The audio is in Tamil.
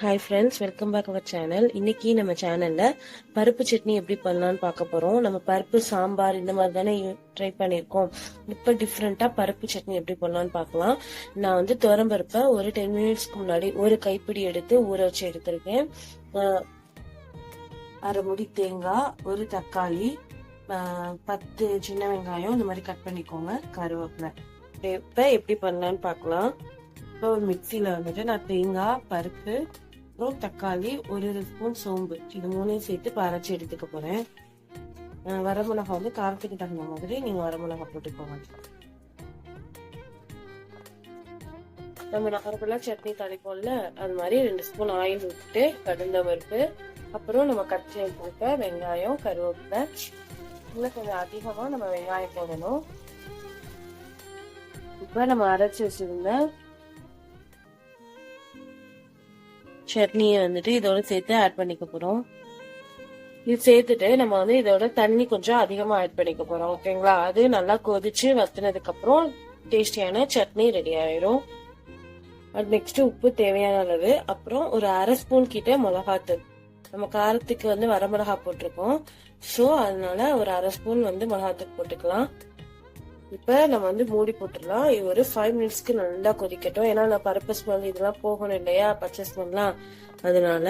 Hi friends welcome back our channel இன்னைக்கு நம்ம சேனல்ல பருப்பு சட்னி எப்படி பண்ணலாம்னு பார்க்க போறோம். நம்ம பருப்பு சாம்பார் இந்த மாதிரி தானே ட்ரை பண்ணியிருக்கோம். இப்போ டிஃப்ரெண்டா பருப்பு சட்னி எப்படி பண்ணலாம்னு பார்க்கலாம். நான் வந்து துவரம்பருப்பை ஒரு டென் மினிட்ஸ்க்கு முன்னாடி ஒரு கைப்பிடி எடுத்து ஊற வச்சு எடுத்திருக்கேன். அரை முடி தேங்காய் ஒரு தக்காளி பத்து சின்ன வெங்காயம் இந்த மாதிரி கட் பண்ணிக்கோங்க கருவேப்பிலை. இப்போ எப்படி பண்ணலான்னு பார்க்கலாம். இப்போ ஒரு மிக்சியில் வந்துட்டு நான் தேங்காய் பருப்பு அப்புறம் தக்காளி ஒரு ஸ்பூன் சோம்பு. இது மூணையும் சேர்த்து இப்போ அரைச்சி எடுத்துக்க போகிறேன் வரமிளகா வந்து காரத்துக்கு தகுந்த மாதிரி நீங்கள் வரமிளகா போட்டுக்கோங்க. நம்ம நகரப்பெல்லாம் சட்னி தாளிப்போம்ல அது மாதிரி ரெண்டு ஸ்பூன் ஆயில் விட்டு கடுந்த பருப்பு அப்புறம் நம்ம கட் போட்ட வெங்காயம் கருவேப்பிலை. இன்னும் கொஞ்சம் அதிகமாக நம்ம வெங்காயம் போடணும். இப்போ நம்ம அரைச்சி வச்சிருந்த சட்னியை வந்துட்டு இதோட சேர்த்து ஆட் பண்ணிக்க போறோம். இது சேர்த்துட்டு நம்ம வந்து இதோட தண்ணி கொஞ்சம் அதிகமா ஆட் பண்ணிக்க போறோம் ஓகேங்களா அது நல்லா கொதிச்சு வத்தினதுக்கு அப்புறம் டேஸ்டியான சட்னி ரெடி ஆயிரும். அது நெக்ஸ்ட் உப்பு தேவையான அளவு அப்புறம் ஒரு அரை ஸ்பூன் கிட்ட மிளகாத்தூள். நம்ம காரத்துக்கு வந்து வரமிளகா போட்டிருக்கோம். ஸோ அதனால ஒரு அரை ஸ்பூன் வந்து மிளகாத்தூள் போட்டுக்கலாம். இப்போ நம்ம வந்து மூடி போட்டுடலாம். இது ஒரு ஃபைவ் மினிட்ஸ்க்கு நல்லா கொதிக்கட்டும். ஏன்னா நான் பருப்பு ஸ்மெல் இதெல்லாம் போகணும் இல்லையா? பச்சை ஸ்மெல்லாம் அதனால